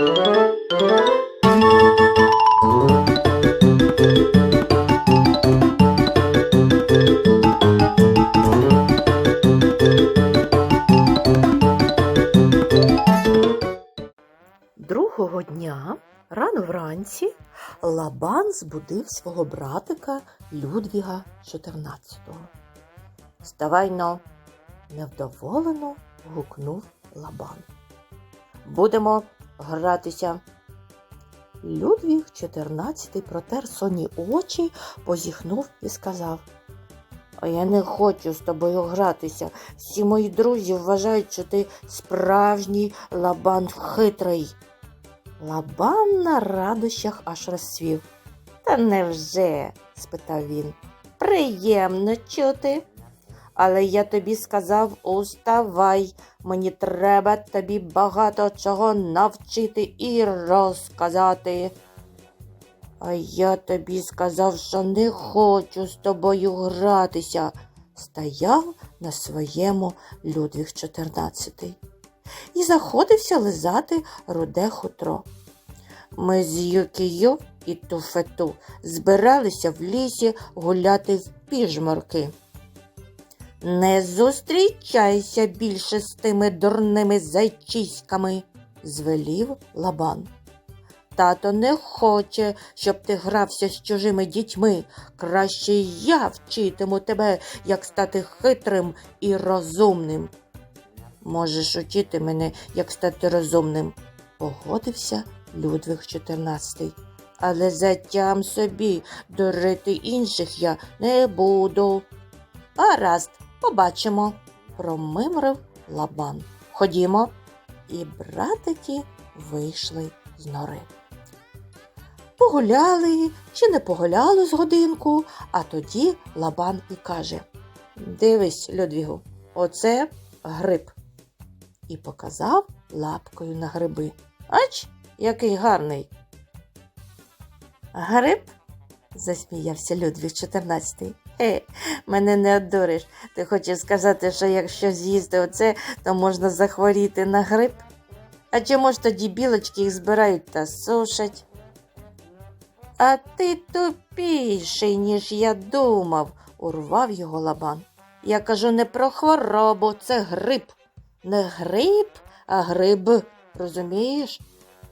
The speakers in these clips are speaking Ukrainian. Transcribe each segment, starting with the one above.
Другого дня, рано вранці, Лабан збудив свого братика Людвіга XIV. Вставай но, невдоволено гукнув Лабан. Будемо гратися. Людвіг XIV протер сонні очі, позіхнув і сказав. А я не хочу з тобою гратися. Всі мої друзі вважають, що ти справжній лабан хитрий. Лабан на радощах аж розсвів. Та невже? спитав він. Приємно чути. Але я тобі сказав, уставай, мені треба тобі багато чого навчити і розказати. А я тобі сказав, що не хочу з тобою гратися, стояв на своєму Людвіг XIV і заходився лизати руде хутро. Ми з Юкію і Туфету збиралися в лісі гуляти в піжморки. Не зустрічайся більше з тими дурними зайчиськами, звелів Лабан. Тато не хоче, щоб ти грався з чужими дітьми. Краще я вчитиму тебе, як стати хитрим і розумним. Можеш учити мене, як стати розумним, погодився Людвиг XIV. Але затям собі дурити інших я не буду. Гаразд, Побачимо, промимрив лабан. Ходімо. І братики вийшли з нори. Погуляли чи не погуляли з годинку, а тоді лабан і каже Дивись, Людвігу, оце гриб. І показав лапкою на гриби. Ач, який гарний. Гриб, засміявся Людвіг 14 мене не одуриш. Ти хочеш сказати, що якщо з'їсти оце, то можна захворіти на гриб? А чому ж тоді білочки їх збирають та сушать? А ти тупіший, ніж я думав, урвав його лабан. Я кажу не про хворобу, це гриб. Не гриб, а гриб, розумієш?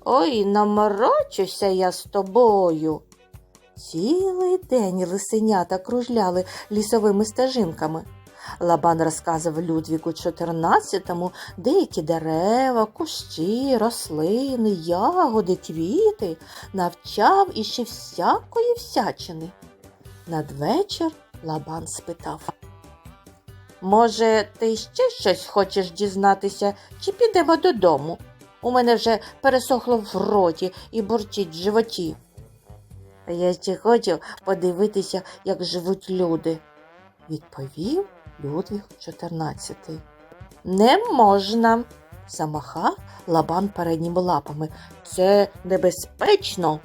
Ой, наморочуся я з тобою. Цілий день лисенята кружляли лісовими стежинками. Лабан розказував Людвігу XIV деякі дерева, кущі, рослини, ягоди, квіти, навчав іще всякої всячини. Надвечір Лабан спитав. Може, ти ще щось хочеш дізнатися, чи підемо додому? У мене вже пересохло в роті і бурчить в животі. Я ще хочу подивитися, як живуть люди, відповів Людвіг XIV. Не можна, замахав лабан передніми лапами. Це небезпечно.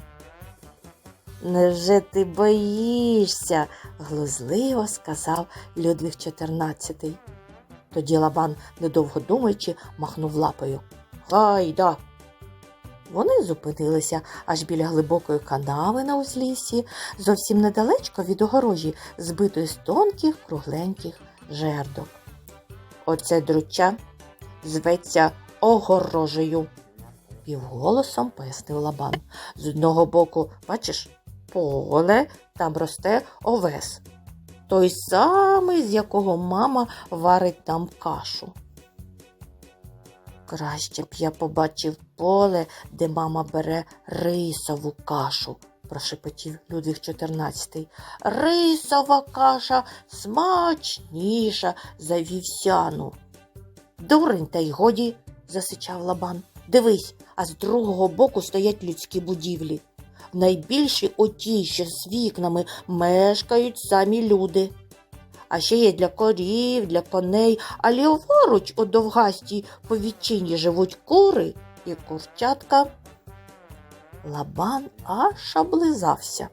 Невже ти боїшся? глузливо сказав Людвіг XIV. Тоді лабан, недовго думаючи, махнув лапою. Гайда. Вони зупинилися аж біля глибокої канави на узліссі, зовсім недалечко від огорожі, збитої з тонких кругленьких жердок. Оце друча зветься огорожею, півголосом пояснив лабан. З одного боку, бачиш, поле, там росте овес. Той самий, з якого мама варить там кашу. Краще б я побачив поле, де мама бере рисову кашу, прошепотів Людвіг XIV. Рисова каша смачніша за вівсяну. Дурень, та й годі, засичав лабан. Дивись, а з другого боку стоять людські будівлі. В найбільшій отій, що з вікнами мешкають самі люди. А ще є для корів, для коней, а ліворуч у довгастій повітчині живуть кури і курчатка. Лабан аж облизався.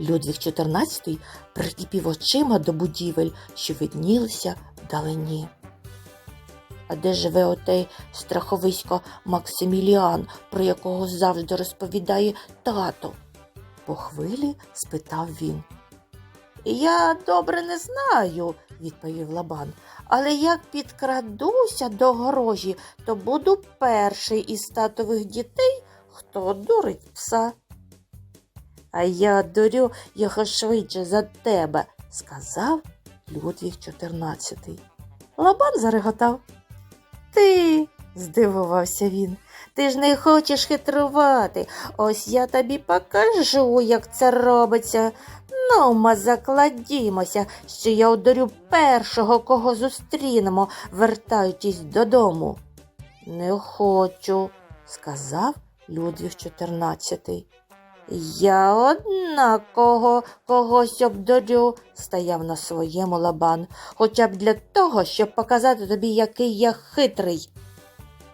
Людвіг XIV прикипів очима до будівель, що виднілися вдалині. А де живе отей страховисько Максиміліан, про якого завжди розповідає тато? По хвилі спитав він. Я добре не знаю, відповів Лабан, але як підкрадуся до грожі, то буду перший із татових дітей, хто дурить пса. А я дурю його швидше за тебе, сказав Людвіг XIV. Лабан зареготав. Ти, здивувався він, ти ж не хочеш хитрувати. Ось я тобі покажу, як це робиться. Ну, ма закладімося, що я ударю першого, кого зустрінемо, вертаючись додому. Не хочу, сказав Людвіг XIV. Я однаково когось обдурю, стояв на своєму лабан, хоча б для того, щоб показати тобі, який я хитрий.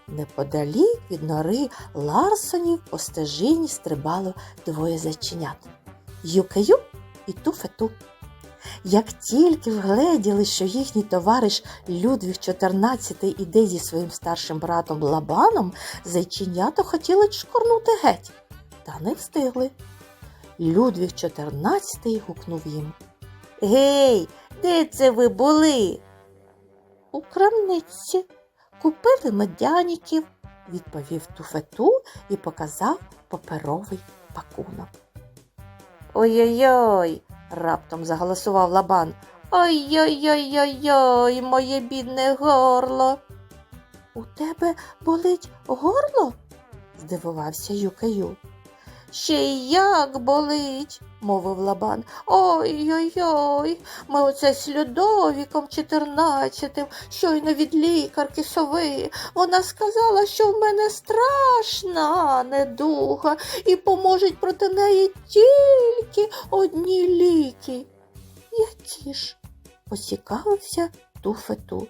Неподалік від нори Ларсонів по стежині стрибало двоє зайченят Юкаю і Туфету. Як тільки вгледіли, що їхній товариш Людвіг XIV іде зі своїм старшим братом Лабаном, зайченята хотіли чкорнути геть, та не встигли. Людвіг XIV гукнув їм. Гей, де це ви були? У крамниці. Купили медяніків, відповів туфету і показав паперовий пакунок. Ой-ой-ой, раптом заголосував лабан. Ой-ой-ой-ой-ой, моє бідне горло. У тебе болить горло? здивувався Юкаю. Ще й як болить, мовив лабан. Ой-ой-ой, ми оце з Людовіком чотирнадцятим, щойно від лікарки сови. Вона сказала, що в мене страшна недуга і поможуть проти неї тільки одні ліки. Які ж? поцікавився туфету.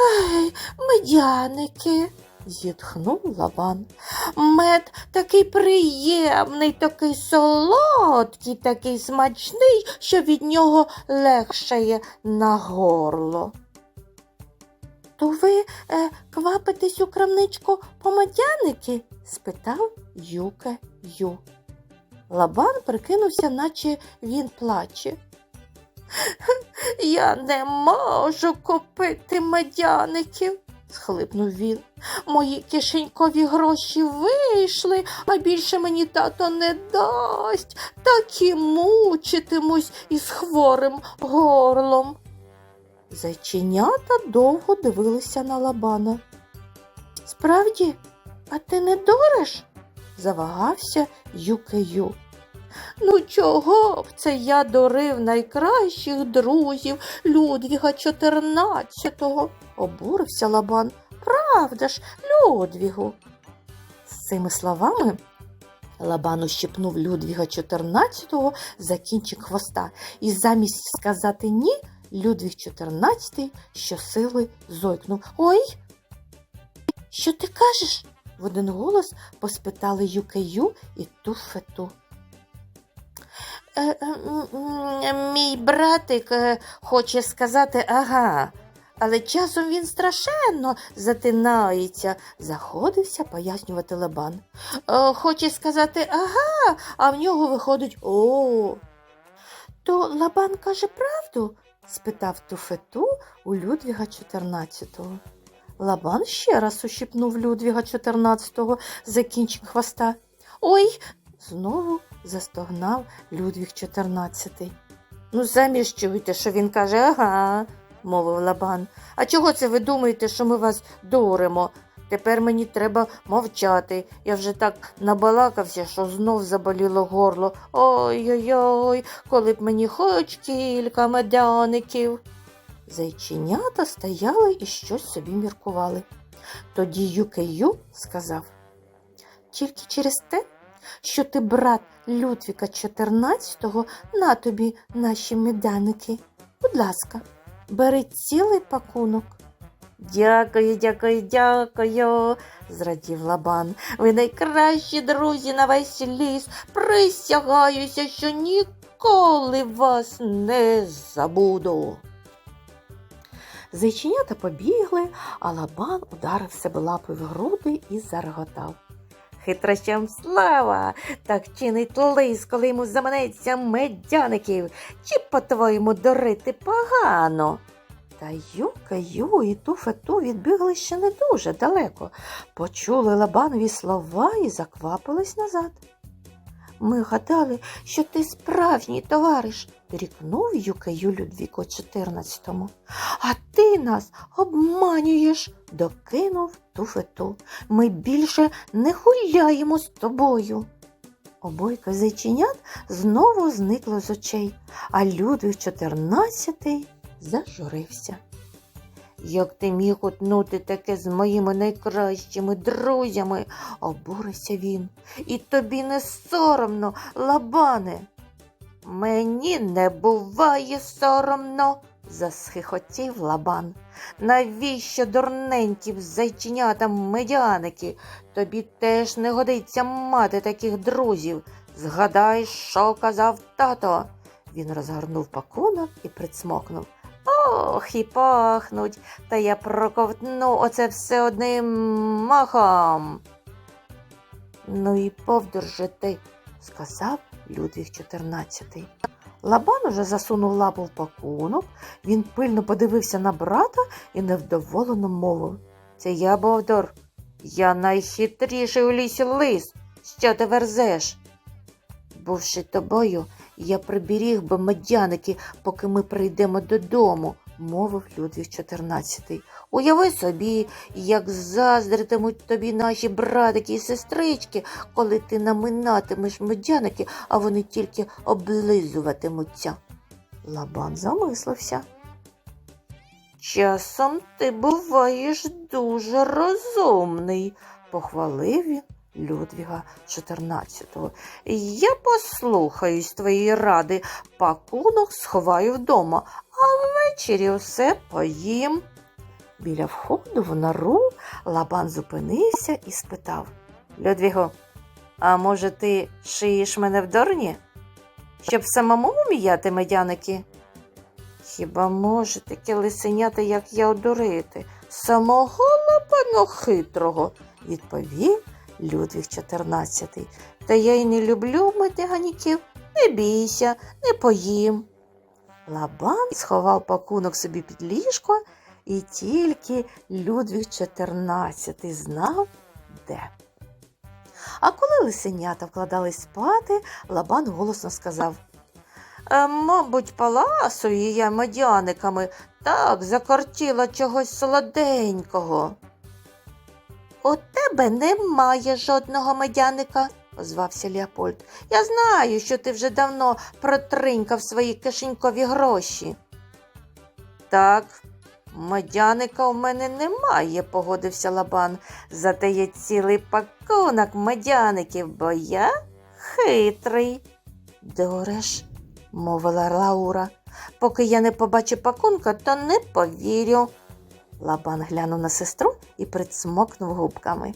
Ай, медяники, зітхнув лаван. Мед такий приємний, такий солодкий, такий смачний, що від нього легшає на горло. То ви е, квапитесь у крамничку по медяники? спитав Юке Ю. Лабан прикинувся, наче він плаче. Я не можу купити медяників, схлипнув він. Мої кишенькові гроші вийшли, а більше мені тато не дасть, так і мучитимусь із хворим горлом. Зайченята довго дивилися на лабана. Справді, а ти не дуриш? завагався Юкею. Ну, чого б це я дурив найкращих друзів Людвіга XIV? обурився лабан. Правда ж, Людвігу. З цими словами Лабан ущипнув Людвіга XIV за кінчик хвоста, і замість сказати ні, Людвіг XIV щосили зойкнув. Ой, що ти кажеш? в один голос поспитали Юкею і Туфету. Е, е, Мій братик е, хоче сказати ага, але часом він страшенно затинається, заходився пояснювати Лабан. «Е, Хоче сказати ага, а в нього виходить о. То Лабан каже правду? спитав Туфету у Людвіга XIV. Лабан ще раз ущипнув Людвіга XIV за кінчик хвоста. Ой, знову застогнав Людвіг XIV. Ну, самі ж чуєте, що він каже, ага, мовив Лабан. А чого це ви думаєте, що ми вас дуримо? Тепер мені треба мовчати. Я вже так набалакався, що знов заболіло горло. Ой-ой-ой, коли б мені хоч кілька медяників. Зайченята стояли і щось собі міркували. Тоді Юкею сказав тільки через те, що ти брат Людвіка XIV, на тобі наші медяники. Будь ласка, бери цілий пакунок. Дякую, дякую, дякую, зрадів лабан. Ви найкращі друзі на весь ліс. Присягаюся, що ніколи вас не забуду. Зайченята побігли, а лабан ударив себе лапою в груди і зареготав. Хитрощам слава! Так чинить лис, коли йому заманеться медяників. Чи, по-твоєму, дурити погано? Та Юка, Ю і Туфету відбігли ще не дуже далеко, почули лабанові слова і заквапились назад. Ми гадали, що ти справжній товариш, рікнув Юкаю Людвіку XIV. А ти нас обманюєш, докинув Туфету. Ми більше не гуляємо з тобою. Обойка зайченят знову зникло з очей, а Людвig XIV зажурився. Як ти міг утнути таке з моїми найкращими друзями, обурився він. І тобі не соромно, лабане. Мені не буває соромно, засхихотів лабан. Навіщо дурненьким зайченятам медяники? Тобі теж не годиться мати таких друзів. Згадай, що казав тато. Він розгорнув пакунок і прицмокнув. Ох, і пахнуть, та я проковтну оце все одним махом. Ну і повдорже ти, сказав Людвіг XIV. Лабан уже засунув лапу в пакунок, він пильно подивився на брата і невдоволено мовив. Це я, Бовдор, я найхитріший у лісі лис. Що ти верзеш? Бувши тобою, я приберіг би медяники, поки ми прийдемо додому, мовив Людвіг XIV. Уяви собі, як заздритимуть тобі наші братики і сестрички, коли ти наминатимеш медяники, а вони тільки облизуватимуться. Лабан замислився. Часом ти буваєш дуже розумний, похвалив він Людвіга XIV. Я послухаюсь твоєї ради, пакунок сховаю вдома, а ввечері все поїм. Біля входу в нору Лабан зупинився і спитав Людвіго, а може ти шиєш мене в дорні? Щоб самому м'яти медяники? Хіба може таке лисенята, як я одурити? Самого лапану хитрого, відповів Людвіг XIV. Та я й не люблю медяніків. Не бійся, не поїм. Лабан сховав пакунок собі під ліжко, і тільки Людвіг XIV знав, де. А коли лисенята вкладались спати, Лабан голосно сказав «Е, Мабуть, паласую я медяниками, так закортіла чогось солоденького. У тебе немає жодного медяника, озвався Леопольд. Я знаю, що ти вже давно протринькав свої кишенькові гроші. Так, медяника у мене немає, погодився Лабан. Зате є цілий пакунок медяників, бо я хитрий. Дуреш, мовила Лаура. Поки я не побачу пакунка, то не повірю. Лабан глянув на сестру і прицмокнув губками.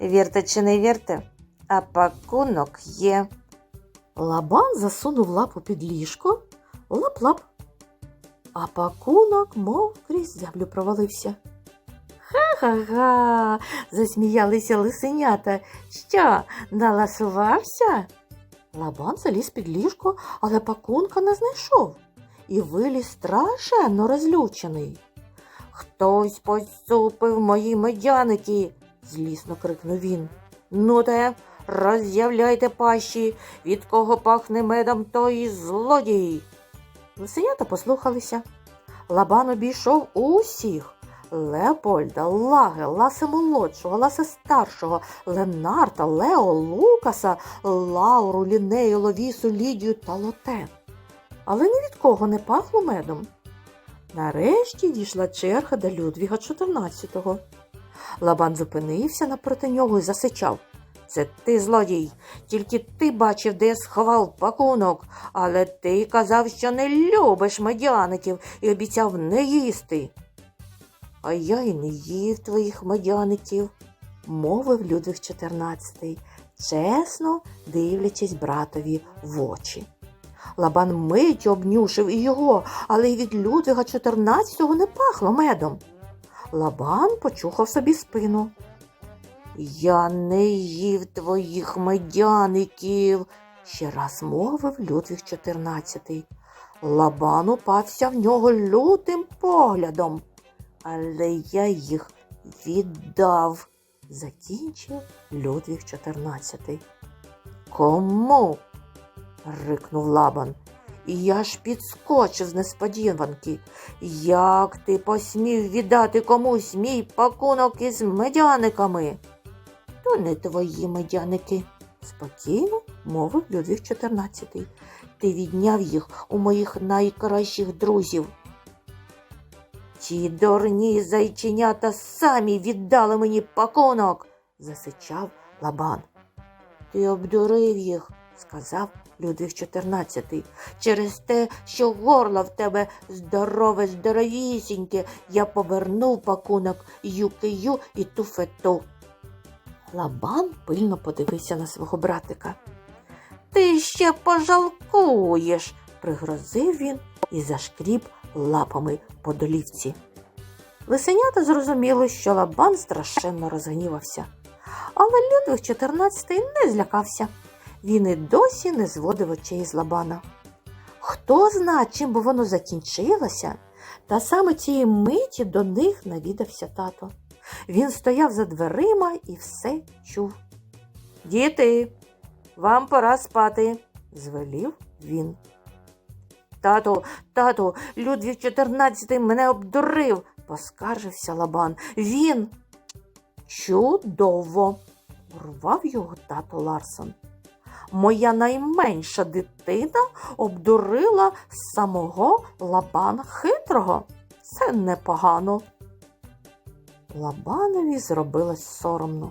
Вірте чи не вірте, а пакунок є. Лабан засунув лапу під ліжко, лап-лап. А пакунок, мов крізь землю провалився. Ха-ха-ха, засміялися лисенята. Що, наласувався? Лабан заліз під ліжко, але пакунка не знайшов і виліз страшенно розлючений. Хтось поцупив мої медяники, злісно крикнув він. Ну те, роз'являйте пащі, від кого пахне медом, той злодій. Лисенята послухалися. Лабан обійшов усіх. Леопольда, Лаге, Ласе молодшого, Ласе старшого, Ленарта, Лео, Лукаса, Лауру, Лінею, Ловісу, Лідію та Лоте. Але ні від кого не пахло медом. Нарешті дійшла черга до Людвіга XIV. Лабан зупинився напроти нього і засичав. Це ти, злодій, тільки ти бачив, де я сховав пакунок, але ти казав, що не любиш медяників і обіцяв не їсти. А я й не їв твоїх медяників, мовив Людвиг XIV, чесно дивлячись братові в очі. Лабан миттю обнюшив і його, але й від Людвіга XIV не пахло медом. Лабан почухав собі спину. Я не їв твоїх медяників, ще раз мовив Людвіг XIV. Лабан упався в нього лютим поглядом. Але я їх віддав, закінчив Людвіг XIV. Кому? рикнув Лабан. Я ж підскочив з несподіванки. Як ти посмів віддати комусь мій пакунок із медяниками? То не твої медяники, спокійно мовив Людвіг XIV. Ти відняв їх у моїх найкращих друзів. Ті дурні зайченята самі віддали мені пакунок, засичав Лабан. Ти обдурив їх, сказав Людвіг XIV. Через те, що горло в тебе здорове, здоровісіньке, я повернув пакунок юкию і туфету. Лабан пильно подивився на свого братика. Ти ще пожалкуєш, пригрозив він і зашкріб лапами по долівці. Лисенята зрозуміли, що Лабан страшенно розгнівався. Але Людвиг XIV не злякався. Він і досі не зводив очей з Лабана. Хто зна, чим би воно закінчилося, та саме цієї миті до них навідався тато. Він стояв за дверима і все чув. Діти, вам пора спати, звелів він. Тату, тату, Людвіг XIV мене обдурив, поскаржився Лабан. Він чудово, урвав його тато Ларсон. Моя найменша дитина обдурила самого Лабана хитрого. Це непогано. Лабанові зробилось соромно.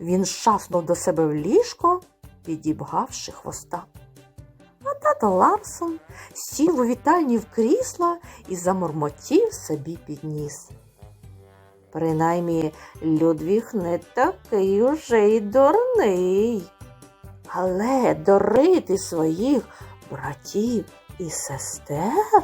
Він шаснув до себе в ліжко, підібгавши хвоста. А тато Ларсон сів у вітальні в крісло і замурмотів собі під ніс. Принаймні, Людвіг не такий уже й дурний. Але дорити своїх братів і сестер.